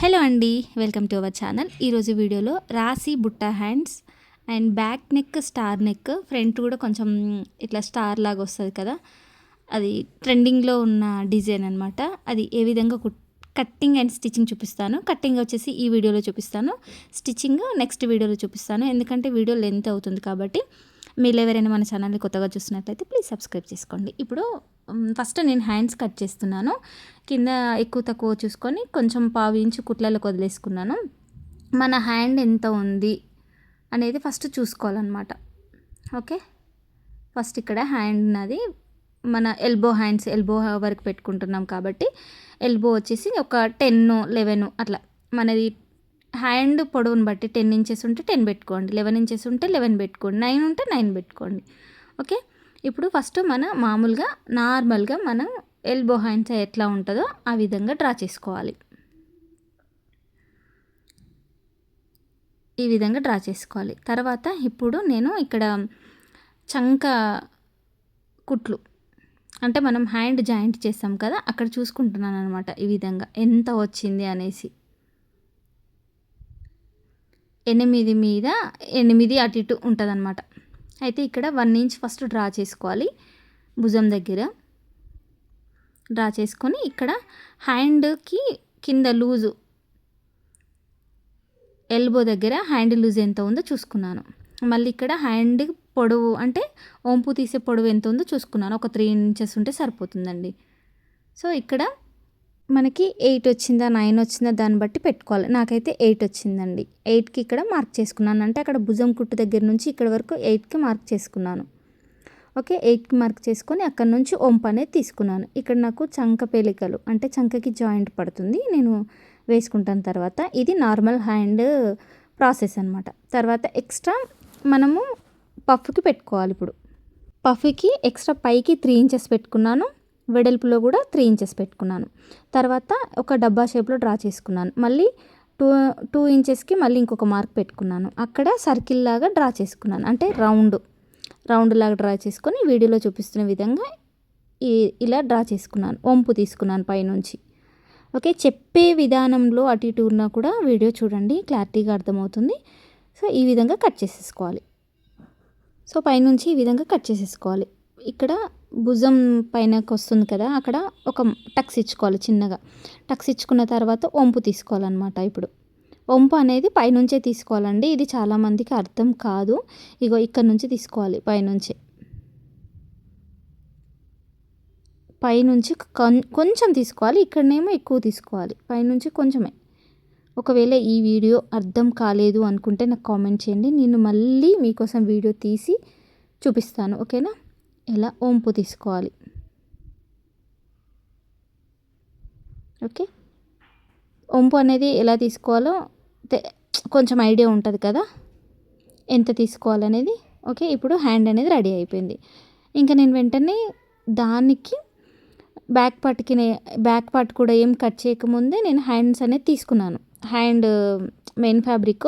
Hello అండి welcome to our channel ఈరోజు వీడియోలో రాసి బుట్ట hands and back neck star neck front కూడా కొంచెం ఇట్లా స్టార్ లాగా వస్తుంది కదా. అది ట్రెండింగ్లో ఉన్న డిజైన్ అనమాట అది ఏ విధంగా కట్టింగ్ అండ్ స్టిచ్చింగ్ చూపిస్తాను. కట్టింగ్ వచ్చేసి ఈ వీడియోలో చూపిస్తాను. స్టిచ్చింగ్ నెక్స్ట్ వీడియోలో చూపిస్తాను. ఎందుకంటే వీడియో లెంత్ అవుతుంది కాబట్టి మీరు ఎవరైనా మన ఛానల్ని కొత్తగా చూసినట్లయితే ప్లీజ్ సబ్స్క్రైబ్ చేసుకోండి. ఇప్పుడు ఫస్ట్ నేను హ్యాండ్స్ కట్ చేస్తున్నాను. కింద ఎక్కువ తక్కువ చూసుకొని కొంచెం పావు ఇంచు కుట్లలకు వదిలేసుకున్నాను. మన హ్యాండ్ ఎంత ఉంది అనేది ఫస్ట్ చూసుకోవాలన్నమాట. ఓకే ఫస్ట్ ఇక్కడ హ్యాండ్ ఉన్నది మన ఎల్బో హ్యాండ్స్ ఎల్బో వరకు పెట్టుకుంటున్నాం కాబట్టి ఎల్బో వచ్చేసి ఒక టెన్ లెవెన్ అట్లా. మనది హ్యాండ్ పొడవును బట్టి టెన్ ఇంచెస్ ఉంటే టెన్ పెట్టుకోండి లెవెన్ ఇంచెస్ ఉంటే లెవెన్ పెట్టుకోండి నైన్ ఉంటే నైన్ పెట్టుకోండి. ఓకే? ఇప్పుడు ఫస్ట్ మన మామూలుగా నార్మల్గా మనం ఎల్బో హ్యాండ్స్ ఎట్లా ఉంటుందో ఆ విధంగా డ్రా చేసుకోవాలి. ఈ విధంగా డ్రా చేసుకోవాలి. తర్వాత ఇప్పుడు నేను ఇక్కడ చంక కుట్లు అంటే మనం హ్యాండ్ జాయింట్ చేస్తాం కదా అక్కడ చూసుకుంటున్నాను అనమాట ఈ విధంగా. ఎంత వచ్చింది అనేసి. ఎనిమిది మీద ఎనిమిది అటు ఇటు ఉంటుంది అనమాట అయితే ఇక్కడ వన్ ఇంచ్ ఫస్ట్ డ్రా చేసుకోవాలి భుజం దగ్గర. డ్రా చేసుకొని ఇక్కడ హ్యాండ్కి కింద లూజు ఎల్బో దగ్గర హ్యాండ్ లూజ్ ఎంత ఉందో చూసుకున్నాను. మళ్ళీ ఇక్కడ హ్యాండ్ పొడవు అంటే ఒంపు తీసే పొడవు ఎంత ఉందో చూసుకున్నాను. ఒక త్రీ ఇంచెస్ ఉంటే సరిపోతుందండి. సో ఇక్కడ మనకి ఎయిట్ వచ్చిందా నైన్ వచ్చిందా దాన్ని బట్టి పెట్టుకోవాలి. నాకైతే ఎయిట్ వచ్చిందండి. ఎయిట్కి ఇక్కడ మార్క్ చేసుకున్నాను. అంటే అక్కడ భుజం కుట్టు దగ్గర నుంచి ఇక్కడ వరకు ఎయిట్కి మార్క్ చేసుకున్నాను. ఓకే ఎయిట్కి మార్క్ చేసుకొని అక్కడ నుంచి ఒంపు అనేది తీసుకున్నాను. ఇక్కడ నాకు చంక పేలికలు అంటే చంకకి జాయింట్ పడుతుంది. నేను వేసుకుంటాను తర్వాత. ఇది నార్మల్ హ్యాండ్ ప్రాసెస్ అనమాట తర్వాత ఎక్స్ట్రా మనము పఫ్కి పెట్టుకోవాలి ఇప్పుడు. పఫ్కి ఎక్స్ట్రా పైకి త్రీ ఇంచెస్ పెట్టుకున్నాను. వెడల్పులో కూడా త్రీ ఇంచెస్ పెట్టుకున్నాను. తర్వాత ఒక డబ్బా షేప్లో డ్రా చేసుకున్నాను. మళ్ళీ టూ టూ ఇంచెస్కి మళ్ళీ ఇంకొక మార్క్ పెట్టుకున్నాను. అక్కడ సర్కిల్ లాగా డ్రా చేసుకున్నాను. అంటే రౌండ్ రౌండ్ లాగా డ్రా చేసుకొని వీడియోలో చూపిస్తున్న విధంగా ఈ ఇలా డ్రా చేసుకున్నాను. వంపు తీసుకున్నాను పైనుంచి. ఓకే చెప్పే విధానంలో అటు ఇటు ఉన్నా కూడా వీడియో చూడండి క్లారిటీగా అర్థమవుతుంది. సో ఈ విధంగా కట్ చేసేసుకోవాలి. సో పైనుంచి ఈ విధంగా కట్ చేసేసుకోవాలి. ఇక్కడ భుజం పైనకి వస్తుంది కదా అక్కడ ఒక టక్స్ ఇచ్చుకోవాలి చిన్నగా. టక్స్ ఇచ్చుకున్న తర్వాత వంపు తీసుకోవాలన్నమాట ఇప్పుడు. వంపు అనేది పైనుంచే తీసుకోవాలండి. ఇది చాలామందికి అర్థం కాదు. ఇగో ఇక్కడ నుంచి తీసుకోవాలి పైనుంచి. పైనుంచి కొంచెం తీసుకోవాలి ఇక్కడనేమో ఎక్కువ తీసుకోవాలి. పైనుంచి కొంచెమే. ఒకవేళ ఈ వీడియో అర్థం కాలేదు అనుకుంటే నాకు కామెంట్ చేయండి. నేను మళ్ళీ మీకోసం వీడియో తీసి చూపిస్తాను. ఓకేనా? ఇలా వంపు తీసుకోవాలి. ఓకే? వంపు అనేది ఎలా తీసుకోవాలో కొంచెం ఐడియా ఉంటుంది కదా? ఎంత తీసుకోవాలనేది? ఓకే? ఇప్పుడు హ్యాండ్ అనేది రెడీ అయిపోయింది. ఇంకా నేను వెంటనే దానికి బ్యాక్ పార్ట్కి బ్యాక్ పార్ట్ కూడా ఏం కట్ చేయకముందే నేను హ్యాండ్స్ అనేది తీసుకున్నాను. హ్యాండ్ మెయిన్ ఫ్యాబ్రిక్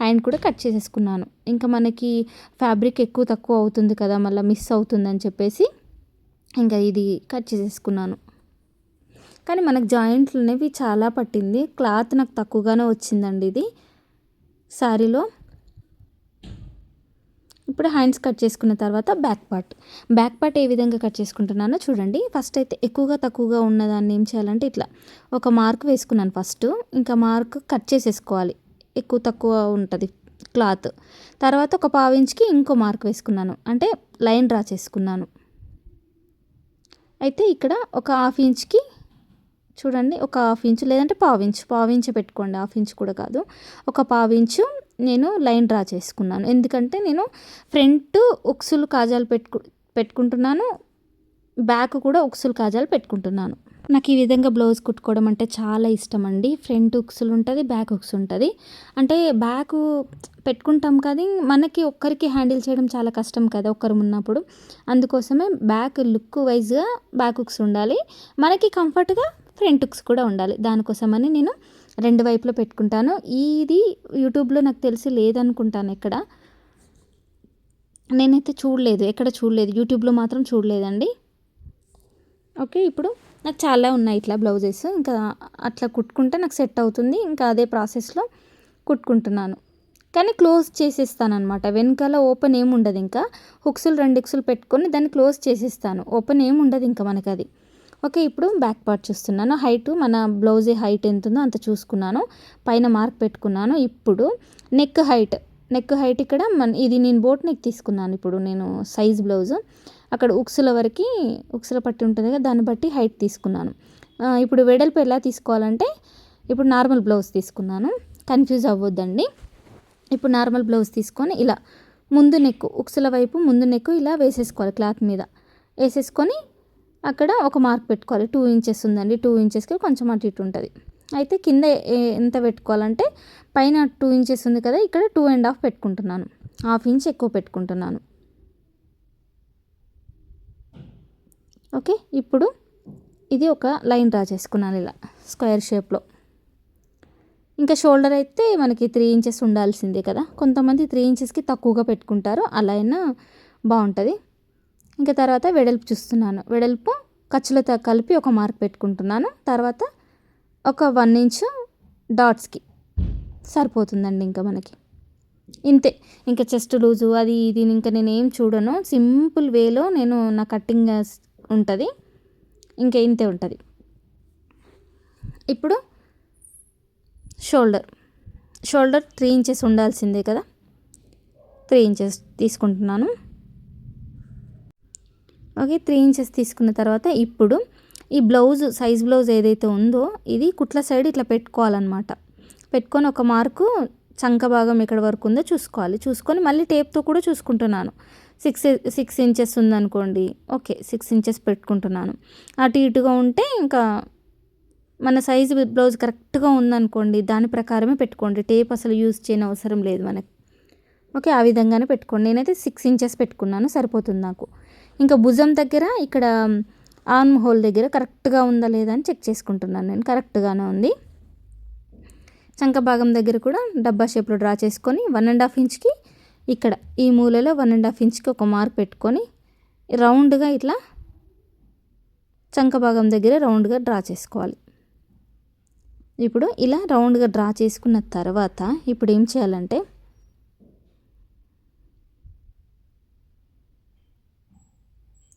హ్యాండ్ కూడా కట్ చేసేసుకున్నాను. ఇంకా మనకి ఫ్యాబ్రిక్ ఎక్కువ తక్కువ అవుతుంది కదా మళ్ళీ మిస్ అవుతుందని చెప్పేసి ఇంకా ఇది కట్ చేసేసుకున్నాను. కానీ మనకు జాయింట్లు అనేవి చాలా పట్టింది. క్లాత్ నాకు తక్కువగానే వచ్చిందండి ఇది. శారీలో ఇప్పుడు హ్యాండ్స్ కట్ చేసుకున్న తర్వాత బ్యాక్ పార్ట్. బ్యాక్ పార్ట్ ఏ విధంగా కట్ చేసుకుంటున్నానో చూడండి. ఫస్ట్ అయితే ఎక్కువగా తక్కువగా ఉన్నదాన్ని ఏం చేయాలంటే ఇట్లా ఒక మార్క్ వేసుకున్నాను ఫస్ట్. ఇంకా మార్క్ కట్ చేసేసుకోవాలి. ఎక్కువ తక్కువ ఉంటుంది క్లాత్. తర్వాత ఒక పావించ్కి ఇంకో మార్క్ వేసుకున్నాను. అంటే లైన్ డ్రా చేసుకున్నాను. అయితే ఇక్కడ ఒక హాఫ్ ఇంచ్కి చూడండి ఒక హాఫ్ ఇంచు లేదంటే పావించు పావించు పెట్టుకోండి హాఫ్ ఇంచ్ కూడా కాదు. ఒక పావించు నేను లైన్ డ్రా చేసుకున్నాను. ఎందుకంటే నేను ఫ్రంట్ ఉక్సులు కాజాలు పెట్టుకు పెట్టుకుంటున్నాను బ్యాక్ కూడా ఉక్సులు కాజాలు పెట్టుకుంటున్నాను. నాకు ఈ విధంగా బ్లౌజ్ కుట్టుకోవడం అంటే చాలా ఇష్టం అండి ఫ్రంట్ హుక్స్లు ఉంటుంది బ్యాక్ హుక్స్ ఉంటుంది. అంటే బ్యాక్ పెట్టుకుంటాం కదా మనకి ఒక్కరికి హ్యాండిల్ చేయడం చాలా కష్టం కదా ఒక్కరు ఉన్నప్పుడు. అందుకోసమే బ్యాక్ లుక్ వైజ్గా బ్యాక్ హుక్స్ ఉండాలి. మనకి కంఫర్ట్గా ఫ్రంట్ ఉక్స్ కూడా ఉండాలి. దానికోసమని నేను రెండు వైపులో పెట్టుకుంటాను. ఇది యూట్యూబ్లో నాకు తెలిసి లేదనుకుంటాను ఎక్కడ. నేనైతే చూడలేదు. ఎక్కడ చూడలేదు? యూట్యూబ్లో మాత్రం చూడలేదండి. ఓకే ఇప్పుడు నాకు చాలా ఉన్నాయి ఇట్లా బ్లౌజెస్. ఇంకా అట్లా కుట్టుకుంటే నాకు సెట్ అవుతుంది. ఇంకా అదే ప్రాసెస్లో కుట్టుకుంటున్నాను. కానీ క్లోజ్ చేసేస్తాను అనమాట వెనకాల ఓపెన్ ఏమి ఉండదు ఇంకా. హుక్సులు రెండు హుక్సులు పెట్టుకొని దాన్ని క్లోజ్ చేసేస్తాను. ఓపెన్ ఏమి ఉండదు ఇంకా మనకి అది ఓకే ఇప్పుడు బ్యాక్ పార్ట్ చూస్తున్నాను. హైట్ మన బ్లౌజ్ హైట్ ఎంత ఉందో అంత చూసుకున్నాను. పైన మార్క్ పెట్టుకున్నాను. ఇప్పుడు నెక్ హైట్. నెక్ హైట్ ఇక్కడ మన ఇది నేను బోట్ నెక్ తీసుకున్నాను. ఇప్పుడు నేను సైజ్ బ్లౌజ్. అక్కడ ఉక్సుల వరకు ఉక్సుల పట్టి ఉంటుంది కదా దాన్ని బట్టి హైట్ తీసుకున్నాను. ఇప్పుడు వెడల్పు ఎలా తీసుకోవాలంటే ఇప్పుడు నార్మల్ బ్లౌజ్ తీసుకున్నాను. కన్ఫ్యూజ్ అవ్వద్దండి. ఇప్పుడు నార్మల్ బ్లౌజ్ తీసుకొని ఇలా ముందు నెక్కు ఉక్సుల వైపు ముందు నెక్కు ఇలా వేసేసుకోవాలి క్లాత్ మీద. వేసేసుకొని అక్కడ ఒక మార్క్ పెట్టుకోవాలి. టూ ఇంచెస్ ఉందండి. టూ ఇంచెస్కి కొంచెం అటు ఇటు ఉంటుంది. అయితే కింద ఎంత పెట్టుకోవాలంటే పైన టూ ఇంచెస్ ఉంది కదా ఇక్కడ టూ అండ్ హాఫ్ పెట్టుకుంటున్నాను. హాఫ్ ఇంచ్ ఎక్కువ పెట్టుకుంటున్నాను. ఓకే ఇప్పుడు ఇది ఒక లైన్ డ్రా చేసుకున్నాను ఇలా స్క్వేర్ షేప్లో. ఇంకా షోల్డర్ అయితే మనకి త్రీ ఇంచెస్ ఉండాల్సిందే కదా. కొంతమంది త్రీ ఇంచెస్కి తక్కువగా పెట్టుకుంటారు అలా అయినా బాగుంటుంది. ఇంకా తర్వాత వెడల్పు చూస్తున్నాను. వెడల్పు ఖర్చులతో కలిపి ఒక మార్క్ పెట్టుకుంటున్నాను. తర్వాత ఒక వన్ ఇంచ్ డాట్స్కి సరిపోతుందండి ఇంకా మనకి. ఇంతే ఇంకా చెస్ట్ లూజు అది ఇది ఇంకా నేను ఏం చూడను. సింపుల్ వేలో నేను నా కట్టింగ్ ఉంటుంది ఇంకా ఇంతే ఉంటుంది. ఇప్పుడు షోల్డర్. షోల్డర్ త్రీ ఇంచెస్ ఉండాల్సిందే కదా? త్రీ ఇంచెస్ తీసుకుంటున్నాను. ఓకే త్రీ ఇంచెస్ తీసుకున్న తర్వాత ఇప్పుడు ఈ బ్లౌజ్ సైజ్ బ్లౌజ్ ఏదైతే ఉందో ఇది కుట్ల సైడ్ ఇట్లా పెట్టుకోవాలన్నమాట. పెట్టుకొని ఒక మార్కు చంక భాగం ఎక్కడ వరకు ఉందో చూసుకోవాలి. చూసుకొని మళ్ళీ టేప్తో కూడా చూసుకుంటున్నాను. సిక్స్ సిక్స్ ఇంచెస్ ఉందనుకోండి. ఓకే సిక్స్ ఇంచెస్ పెట్టుకుంటున్నాను. అటు ఇటుగా ఉంటే ఇంకా మన సైజు బ్లౌజ్ కరెక్ట్గా ఉందనుకోండి దాని ప్రకారమే పెట్టుకోండి. టేప్ అసలు యూజ్ చేయని అవసరం లేదు మనకి. ఓకే ఆ విధంగానే పెట్టుకోండి. నేనైతే సిక్స్ ఇంచెస్ పెట్టుకున్నాను సరిపోతుంది నాకు. ఇంకా భుజం దగ్గర ఇక్కడ ఆర్మ్ హోల్ దగ్గర కరెక్ట్గా ఉందా లేదా అని చెక్ చేసుకుంటున్నాను నేను. కరెక్ట్గానే ఉంది. చంక భాగం దగ్గర కూడా డబ్బా షేప్లో డ్రా చేసుకొని వన్ అండ్ హాఫ్ ఇంచ్కి ఇక్కడ ఈ మూలలో వన్ అండ్ హాఫ్ ఇంచ్కి ఒక మార్క్ పెట్టుకొని రౌండ్గా ఇట్లా చంక భాగం దగ్గర రౌండ్గా డ్రా చేసుకోవాలి. ఇప్పుడు ఇలా రౌండ్గా డ్రా చేసుకున్న తర్వాత ఇప్పుడు ఏం చేయాలంటే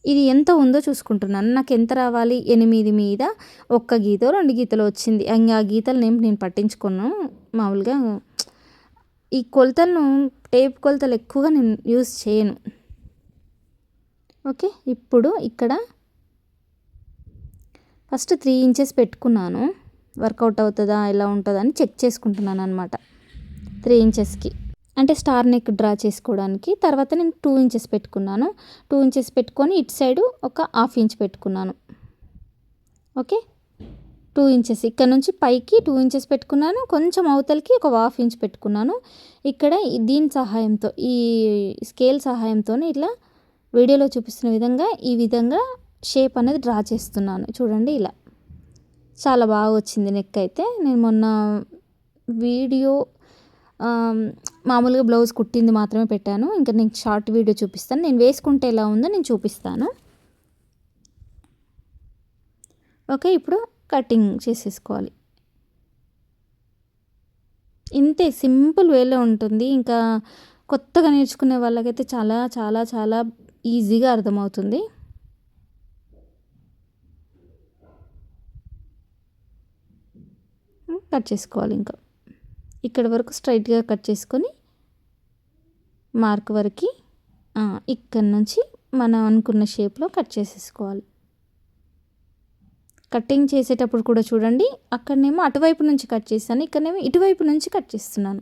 ఇది ఎంత ఉందో చూసుకుంటున్నాను. నాకు ఎంత రావాలి? ఎనిమిది మీద ఒక్క గీత రెండు గీతలు వచ్చింది. ఇంకా ఆ గీతలు నేను నేను పట్టించుకున్నాను మామూలుగా ఈ కొలతలను టేప్ కొలతలు ఎక్కువగా నేను యూస్ చేయను. ఓకే? ఇప్పుడు ఇక్కడ ఫస్ట్ త్రీ ఇంచెస్ పెట్టుకున్నాను. వర్కౌట్ అవుతుందా ఎలా ఉంటుందా అని చెక్ చేసుకుంటున్నాను అనమాట త్రీ ఇంచెస్కి. అంటే స్టార్ నెక్ డ్రా చేసుకోవడానికి. తర్వాత నేను టూ ఇంచెస్ పెట్టుకున్నాను. టూ ఇంచెస్ పెట్టుకొని ఇటు సైడు ఒక హాఫ్ ఇంచ్ పెట్టుకున్నాను. ఓకే? టూ ఇంచెస్ ఇక్కడ నుంచి పైకి టూ ఇంచెస్ పెట్టుకున్నాను. కొంచెం అవతలకి ఒక హాఫ్ ఇంచ్ పెట్టుకున్నాను. ఇక్కడ దీని సహాయంతో ఈ స్కేల్ సహాయంతోనే ఇట్లా వీడియోలో చూపిస్తున్న విధంగా ఈ విధంగా షేప్ అనేది డ్రా చేస్తున్నాను. చూడండి ఇలా. చాలా బాగా వచ్చింది నెక్ అయితే. నేను మొన్న వీడియో మామూలుగా బ్లౌజ్ కుట్టింది మాత్రమే పెట్టాను. ఇంకా నేను షార్ట్ వీడియో చూపిస్తాను. నేను వేసుకుంటే ఎలా ఉందో నేను చూపిస్తాను. ఓకే ఇప్పుడు కటింగ్ చేసేసుకోవాలి. ఇంతే సింపుల్ వేలో ఉంటుంది. ఇంకా కొత్తగా నేర్చుకునే వాళ్ళకైతే చాలా చాలా చాలా ఈజీగా అర్థమవుతుంది. కట్ చేసుకోవాలి ఇంకా. ఇక్కడ వరకు స్ట్రైట్గా కట్ చేసుకొని మార్క్ వరకు ఇక్కడ నుంచి మనం అనుకున్న షేప్లో కట్ చేసేసుకోవాలి. కటింగ్ చేసేటప్పుడు కూడా చూడండి అక్కడనేమో అటువైపు నుంచి కట్ చేస్తాను ఇక్కడనేమో ఇటువైపు నుంచి కట్ చేస్తున్నాను.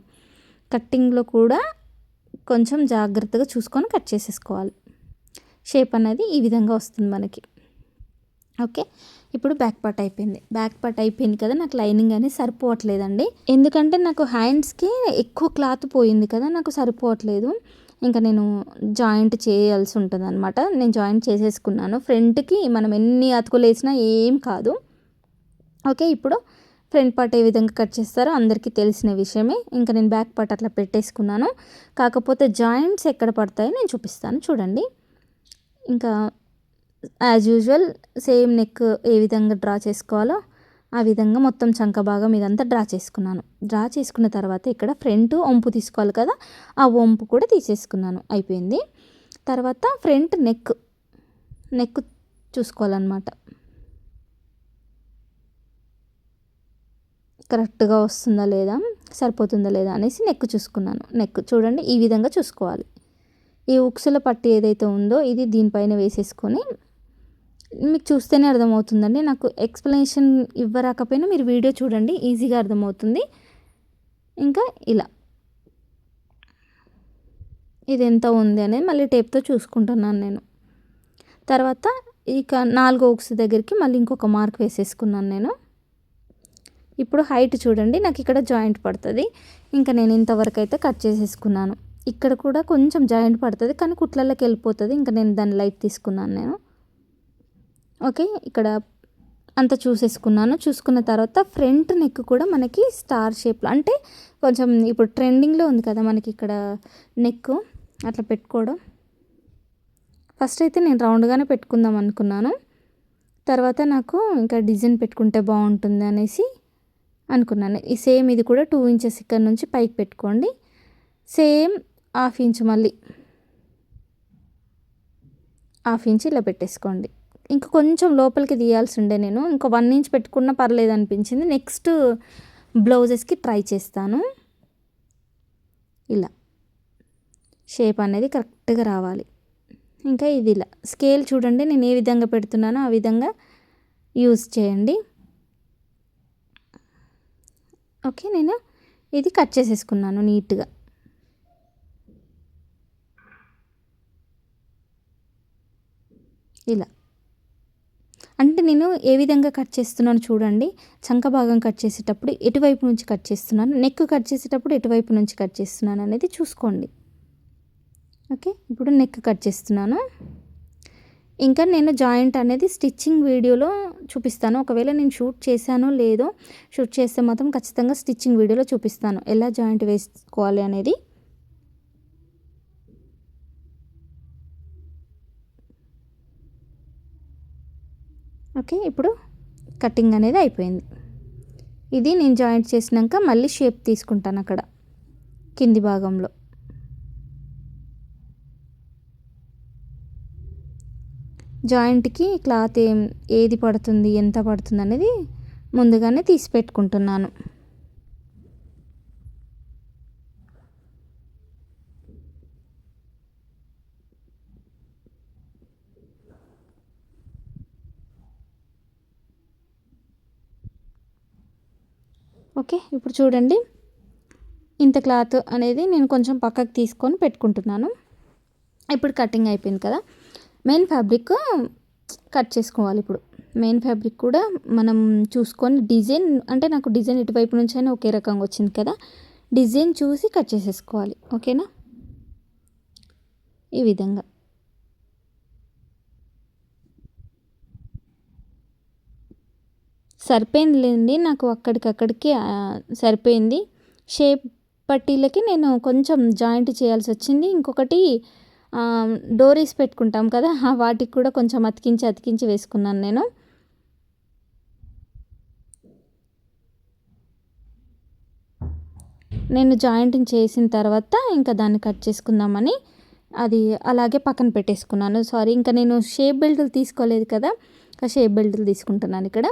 కట్టింగ్లో కూడా కొంచెం జాగ్రత్తగా చూసుకొని కట్ చేసేసుకోవాలి. షేప్ అనేది ఈ విధంగా వస్తుంది మనకి. ఓకే ఇప్పుడు బ్యాక్ పార్ట్ అయిపోయింది. బ్యాక్ పార్ట్ అయిపోయింది కదా నాకు లైనింగ్ అనేది సరిపోవట్లేదండి. ఎందుకంటే నాకు హ్యాండ్స్కి ఎక్కువ క్లాత్ పోయింది కదా నాకు సరిపోవట్లేదు. ఇంకా నేను జాయింట్ చేయాల్సి ఉంటుంది అనమాట నేను జాయింట్ చేసేసుకున్నాను. ఫ్రంట్కి మనం ఎన్ని అతుకులు వేసినా ఏం కాదు. ఓకే ఇప్పుడు ఫ్రంట్ పార్ట్ ఏ విధంగా కట్ చేస్తారో అందరికీ తెలిసిన విషయమే. ఇంకా నేను బ్యాక్ పార్ట్ అట్లా పెట్టేసుకున్నాను. కాకపోతే జాయింట్స్ ఎక్కడ పడతాయో నేను చూపిస్తాను. చూడండి. ఇంకా యాజ్ యూజువల్ సేమ్ నెక్ ఏ విధంగా డ్రా చేసుకోవాలో ఆ విధంగా మొత్తం చంక భాగం ఇదంతా డ్రా చేసుకున్నాను. డ్రా చేసుకున్న తర్వాత ఇక్కడ ఫ్రంట్ వంపు తీసుకోవాలి కదా ఆ వంపు కూడా తీసేసుకున్నాను. అయిపోయింది. తర్వాత ఫ్రంట్ నెక్ నెక్ చూసుకోవాలన్నమాట. కరెక్ట్గా వస్తుందా లేదా సరిపోతుందా లేదా అనేసి నెక్ చూసుకున్నాను. నెక్ చూడండి ఈ విధంగా చూసుకోవాలి. ఈ ఉక్సుల పట్టి ఏదైతే ఉందో ఇది దీనిపైన వేసేసుకొని మీకు చూస్తేనే అర్థమవుతుందండి. నాకు ఎక్స్ప్లెనేషన్ ఇవ్వరాకపోయినా మీరు వీడియో చూడండి ఈజీగా అర్థమవుతుంది. ఇంకా ఇలా. ఇది ఎంత ఉంది అనేది మళ్ళీ టేప్తో చూసుకుంటున్నాను నేను. తర్వాత ఇక నాలుగో ఉక్స్ దగ్గరికి మళ్ళీ ఇంకొక మార్క్ వేసేసుకున్నాను నేను. ఇప్పుడు హైట్ చూడండి నాకు ఇక్కడ జాయింట్ పడుతుంది. ఇంకా నేను ఇంతవరకు అయితే కట్ చేసేసుకున్నాను. ఇక్కడ కూడా కొంచెం జాయింట్ పడుతుంది కానీ కుట్లలోకి వెళ్ళిపోతుంది. ఇంకా నేను దాన్ని లైట్ తీసుకున్నాను నేను. ఓకే ఇక్కడ అంత చూసేసుకున్నాను. చూసుకున్న తర్వాత ఫ్రంట్ నెక్ కూడా మనకి స్టార్ షేప్లో అంటే కొంచెం ఇప్పుడు ట్రెండింగ్లో ఉంది కదా మనకి ఇక్కడ నెక్ అట్లా పెట్టుకోవడం. ఫస్ట్ అయితే నేను రౌండ్గానే పెట్టుకుందాం అనుకున్నాను. తర్వాత నాకు ఇంకా డిజైన్ పెట్టుకుంటే బాగుంటుంది అనేసి అనుకున్నాను. ఈ సేమ్ ఇది కూడా టూ ఇంచెస్ ఇక్కడ నుంచి పైకి పెట్టుకోండి. సేమ్ హాఫ్ ఇంచ్ మళ్ళీ హాఫ్ ఇంచ్ ఇలా పెట్టేసుకోండి. ఇంకా కొంచెం లోపలికి తీయాల్సి ఉండే నేను. ఇంకా వన్ ఇంచ్ పెట్టుకున్నా పర్లేదు అనిపించింది. నెక్స్ట్ బ్లౌజెస్కి ట్రై చేస్తాను. ఇలా. షేప్ అనేది కరెక్ట్గా రావాలి. ఇంకా ఇది ఇలా. స్కేల్ చూడండి నేను ఏ విధంగా పెడుతున్నానో ఆ విధంగా యూజ్ చేయండి. ఓకే నేను ఇది కట్ చేసేసుకున్నాను నీట్గా ఇలా. అంటే నేను ఏ విధంగా కట్ చేస్తున్నాను చూడండి. చంక భాగం కట్ చేసేటప్పుడు ఎటువైపు నుంచి కట్ చేస్తున్నాను? నెక్ కట్ చేసేటప్పుడు ఎటువైపు నుంచి కట్ చేస్తున్నాను అనేది చూసుకోండి. ఓకే? ఇప్పుడు నెక్ కట్ చేస్తున్నాను. ఇంకా నేను జాయింట్ అనేది స్టిచ్చింగ్ వీడియోలో చూపిస్తాను. ఒకవేళ నేను షూట్ చేశానో లేదో షూట్ చేస్తే మాత్రం ఖచ్చితంగా స్టిచ్చింగ్ వీడియోలో చూపిస్తాను. ఎలా జాయింట్ వేసుకోవాలి అనేది. ఓకే ఇప్పుడు కటింగ్ అనేది అయిపోయింది. ఇది నేను జాయింట్ చేసినాక మళ్ళీ షేప్ తీసుకుంటాను అక్కడ కింది భాగంలో. జాయింట్కి క్లాత్ ఏం ఏది పడుతుంది ఎంత పడుతుంది అనేది ముందుగానే తీసి పెట్టుకుంటున్నాను. ఓకే ఇప్పుడు చూడండి. ఇంత క్లాత్ అనేది నేను కొంచెం పక్కకు తీసుకొని పెట్టుకుంటున్నాను. ఇప్పుడు కటింగ్ అయిపోయింది కదా. మెయిన్ ఫ్యాబ్రిక్ కట్ చేసుకోవాలి ఇప్పుడు. మెయిన్ ఫ్యాబ్రిక్ కూడా మనం చూసుకొని డిజైన్ అంటే నాకు డిజైన్ ఇటువైపు నుంచి అయినా ఒకే రకంగా వచ్చింది కదా. డిజైన్ చూసి కట్ చేసేసుకోవాలి. ఓకేనా? ఈ విధంగా. సరిపోయిందిలేండి నాకు అక్కడికక్కడికి సరిపోయింది. షేప్ పట్టీలకి నేను కొంచెం జాయింట్ చేయాల్సి వచ్చింది. ఇంకొకటి డోరీస్ పెట్టుకుంటాం కదా వాటికి కూడా కొంచెం అతికించి అతికించి వేసుకున్నాను నేను. నేను జాయింట్ చేసిన తర్వాత ఇంకా దాన్ని కట్ చేసుకుందామని అది అలాగే పక్కన పెట్టేసుకున్నాను. సారీ ఇంకా నేను షేప్ బెల్ట్లు తీసుకోలేదు కదా షేప్ బెల్ట్లు తీసుకుంటున్నాను ఇక్కడ.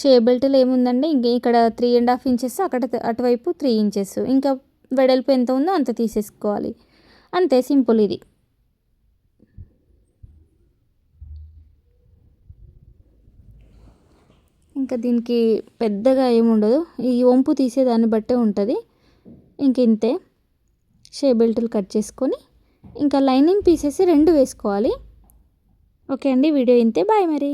షే బెల్ట్లో ఏముందండి? ఇంక ఇక్కడ త్రీ అండ్ హాఫ్ ఇంచెస్ అక్కడ అటువైపు త్రీ ఇంచెస్ ఇంకా వెడల్పు ఎంత ఉందో అంత తీసేసుకోవాలి. అంతే సింపుల్ ఇది. ఇంకా దీనికి పెద్దగా ఏముండదు. ఈ వంపు తీసేదాన్ని బట్టే ఉంటుంది. ఇంక ఇంతే. షే బెల్టులు కట్ చేసుకొని ఇంకా లైనింగ్ పీసెస్ రెండు వేసుకోవాలి. ఓకే అండి వీడియో ఇంతే. బాయ్ మరి.